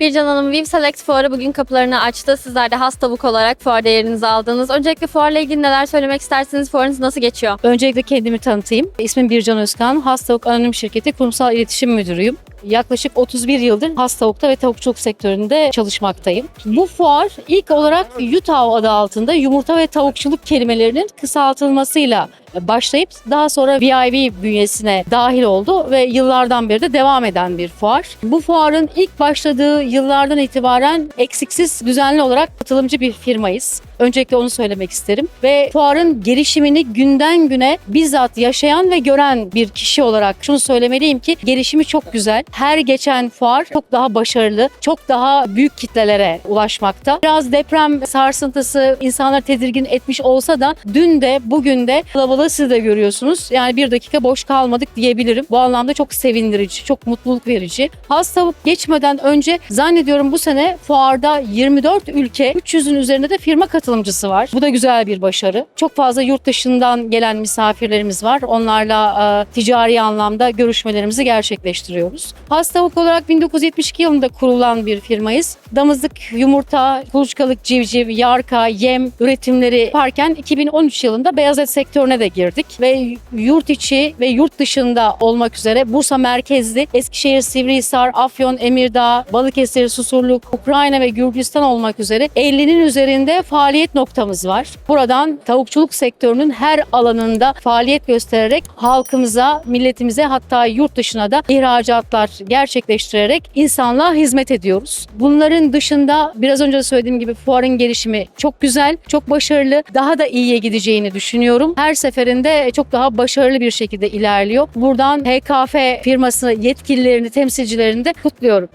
Bircan Hanım, Viv Select Fuarı bugün kapılarını açtı. Sizler de has tavuk olarak fuarda yerinizi aldınız. Öncelikle fuarla ilgili neler söylemek istersiniz? Fuarınız nasıl geçiyor? Öncelikle kendimi tanıtayım. İsmim Bircan Özkan. Has Tavuk Anonim Şirketi Kurumsal İletişim Müdürüyüm. Yaklaşık 31 yıldır has tavukta ve tavukçuluk sektöründe çalışmaktayım. Bu fuar ilk olarak YUTAV adı altında yumurta ve tavukçuluk kelimelerinin kısaltılmasıyla başlayıp daha sonra VIV bünyesine dahil oldu ve yıllardan beri de devam eden bir fuar. Bu fuarın ilk başladığı yıllardan itibaren eksiksiz düzenli olarak katılımcı bir firmayız. Öncelikle onu söylemek isterim. Ve fuarın gelişimini günden güne bizzat yaşayan ve gören bir kişi olarak şunu söylemeliyim ki gelişimi çok güzel. Her geçen fuar çok daha başarılı, çok daha büyük kitlelere ulaşmakta. Biraz deprem sarsıntısı insanları tedirgin etmiş olsa da dün de bugün de kalabalığı siz de görüyorsunuz. Yani bir dakika boş kalmadık diyebilirim. Bu anlamda çok sevindirici, çok mutluluk verici. Has tavuk geçmeden önce zannediyorum bu sene fuarda 24 ülke 300'ün üzerinde de firma katılımcısı var. Bu da güzel bir başarı. Çok fazla yurt dışından gelen misafirlerimiz var. Onlarla e, ticari anlamda görüşmelerimizi gerçekleştiriyoruz. Has tavuk olarak 1972 yılında kurulan bir firmayız. Damızlık, yumurta, kuluçkalık, civciv, yarka, yem üretimleri yaparken 2013 yılında beyaz et sektörüne de girdik ve yurt içi ve yurt dışında olmak üzere Bursa merkezli Eskişehir, Sivrihisar, Afyon, Emirdağ, Balıkesir, Susurluk, Ukrayna ve Gürcistan olmak üzere 50'nin üzerinde faaliyet noktamız var. Buradan tavukçuluk sektörünün her alanında faaliyet göstererek halkımıza, milletimize hatta yurt dışına da ihracatlar gerçekleştirerek insanlığa hizmet ediyoruz. Bunların dışında biraz önce de söylediğim gibi fuarın gelişimi çok güzel, çok başarılı, daha da iyiye gideceğini düşünüyorum. Her seferinde çok daha başarılı bir şekilde ilerliyor. Buradan HKF firması yetkililerini, temsilcilerini de kutluyorum.